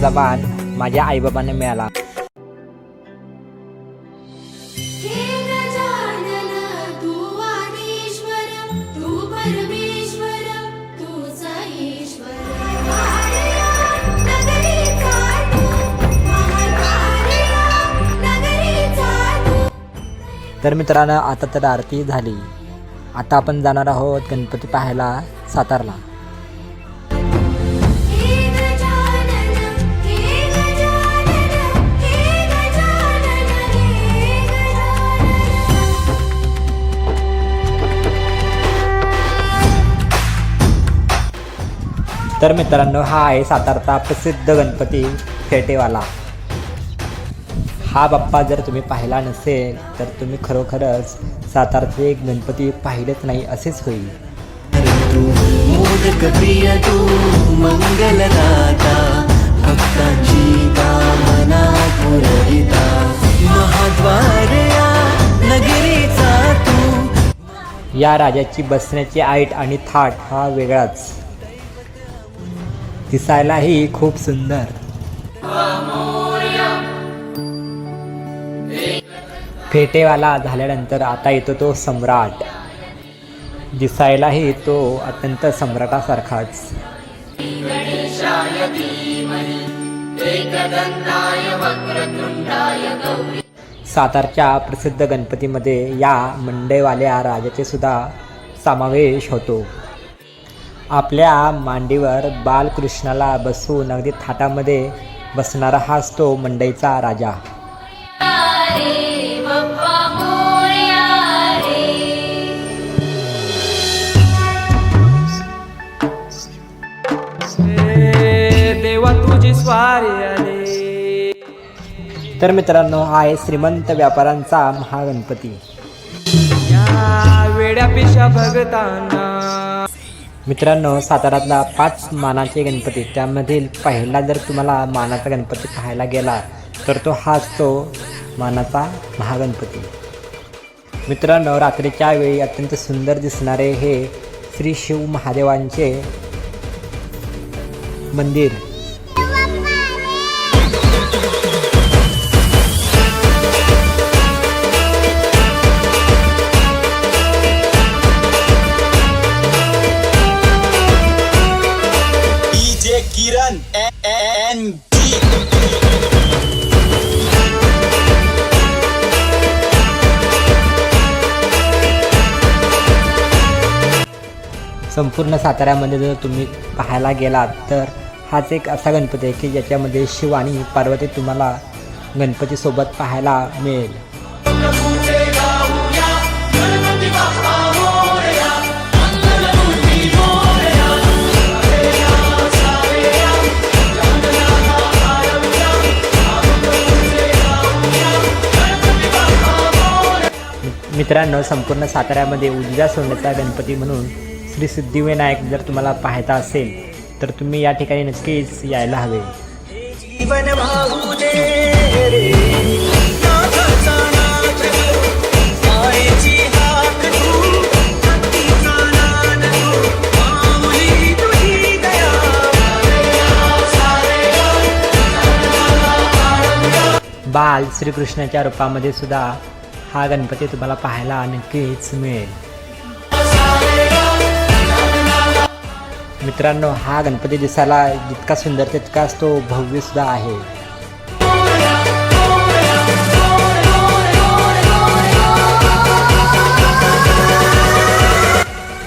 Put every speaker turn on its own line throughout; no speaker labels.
नंबरचा मान माझ्या आईबाबांना मिळाला तर मित्रांनो आता तर आरती झाली. आता आपण जाणार आहोत गणपती पाहायला सातारला. तर मित्रांनो हा आहे सातारचा प्रसिद्ध गणपती फेटेवाला. हा बाप्पा जर तुम्ही पाहिला नसेल तर तुम्ही खरोखरच सातारचे गणपती पाहिलेच नाही असेच होईल. या राजाची बसण्याची आईट आणि थाट हा वेगळाच. दिसायलाही खूप सुंदर. फेटेवाला झाल्यानंतर आता येतो तो सम्राट. दिसायलाही तो अत्यंत सम्राटासारखाच. सातारच्या प्रसिद्ध गणपतीमध्ये या मंडेवाल्या राजाचे सुद्धा समावेश होतो. आपल्या मांडीवर बालकृष्णाला बसून अगदी थाटामध्ये बसणारा हा असतो मंडईचा राजा.
देवा तुझी स्वारी
तर मित्रांनो हा आहे श्रीमंत व्यापाऱ्यांचा महागणपती.
वेड्या पिशा भगताना
मित्रांनो साताऱ्यातला पाच मानाचे गणपती त्यामधील पहिला जर तुम्हाला मानाचा गणपती पाहायला गेला तर तो हाच तो मानाचा महागणपती. मित्रांनो रात्रीच्या वेळी अत्यंत सुंदर दिसणारे हे श्री शिव महादेवांचे मंदिर संपूर्ण साताऱ्यामध्ये जर तुम्ही पाहायला गेलात तर हाच एक असा गणपती आहे की ज्याच्यामध्ये शिव आणि पार्वती तुम्हाला गणपतीसोबत पाहायला मिळेल. मित्रांनो संपूर्ण साताऱ्यामध्ये उजव्या सोन्याचा गणपती म्हणून श्री सिद्धिविनायक जर तुम्हाला पाहायचा असेल तर तुम्ही या ठिकाणी नक्कीच यायला हवे. बाल श्रीकृष्णाच्या रूपामध्ये सुद्धा हा गणपती तुम्हाला पाहायला नक्कीच मिळेल. मित्रांनो हा गणपती दिसायला जितका सुंदर तितकाच तो भव्य सुद्धा आहे.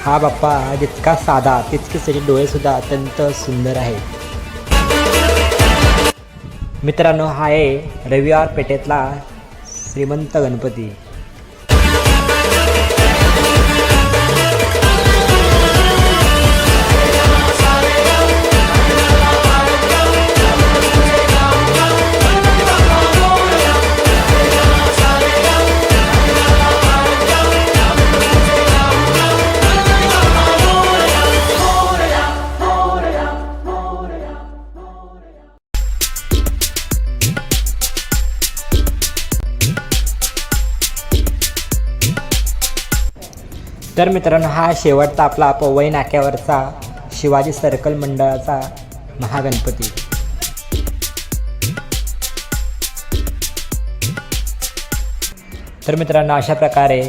हा बाप्पा जितका साधा तितकेच त्याचे डोळेसुद्धा अत्यंत सुंदर आहेत. मित्रांनो हा आहे रविवार पेठेतला श्रीमंत गणपती. तर मित्रांनो हा शेवटचा आपला पवई नाक्यावरचा शिवाजी सर्कल मंडळाचा महागणपती. तर मित्रांनो अशा प्रकारे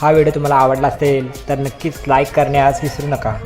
हा व्हिडिओ तुम्हाला आवडला असेल तर नक्कीच लाईक करण्यास विसरू नका.